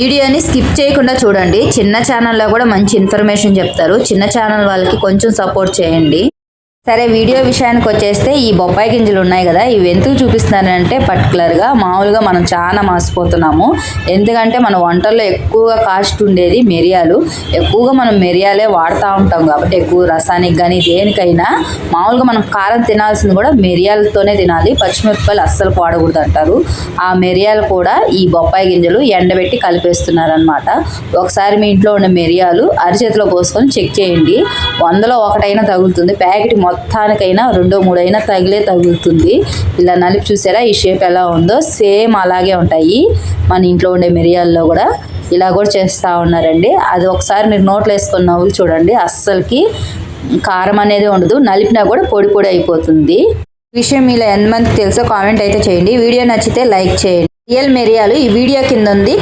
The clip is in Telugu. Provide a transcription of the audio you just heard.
వీడియోని స్కిప్ చేయకుండా చూడండి. చిన్న ఛానల్లో కూడా మంచి ఇన్ఫర్మేషన్ చెప్తారు. చిన్న ఛానల్ వాళ్ళకి కొంచెం సపోర్ట్ చేయండి. సరే వీడియో విషయానికి వచ్చేస్తే ఈ బొప్పాయి గింజలు ఉన్నాయి కదా ఇవి ఎందుకు చూపిస్తున్నానంటే పర్టికులర్గా మామూలుగా మనం చాలా మాసిపోతున్నాము. ఎందుకంటే మన వంటల్లో ఎక్కువగా కాస్ట్ ఉండేది మిరియాలు. ఎక్కువగా మనం మిరియాలే వాడుతూ ఉంటాం కాబట్టి ఎక్కువ రసానికి కానీ దేనికైనా మామూలుగా మనం కారం తినాల్సింది కూడా మిరియాలతోనే తినాలి. పచ్చిమిరపకాయలు అస్సలు వాడకూడదు అంటారు ఆ మిరియాలు కూడా ఈ బొప్పాయి గింజలు ఎండబెట్టి కలిపేస్తున్నారనమాట ఒకసారి మీ ఇంట్లో ఉన్న మిరియాలు అరిచేతిలో పోసుకొని చెక్ చేయండి. వందలో ఒకటైనా తగులుతుంది. ప్యాకెట్ మొత్తానికైనా రెండో మూడైనా తగిలే తగులుతుంది. ఇలా నలిపి చూసారా? ఈ షేప్ ఎలా ఉందో? సేమ్ అలాగే ఉంటాయి. మన ఇంట్లో ఉండే మిరియాల్లో కూడా ఇలా కూడా చేస్తూ ఉన్నారండి. అది ఒకసారి మీరు నోట్లో వేసుకున్న నవ్వులు చూడండి. అస్సలకి కారం అనేది ఉండదు. నలిపినా కూడా పొడి పొడి అయిపోతుంది. విషయం మీలో ఎంతమందికి తెలుసో కామెంట్ అయితే చేయండి. వీడియో నచ్చితే లైక్ చేయండి. రియల్ మిరియాలు ఈ వీడియో కింద ఉంది.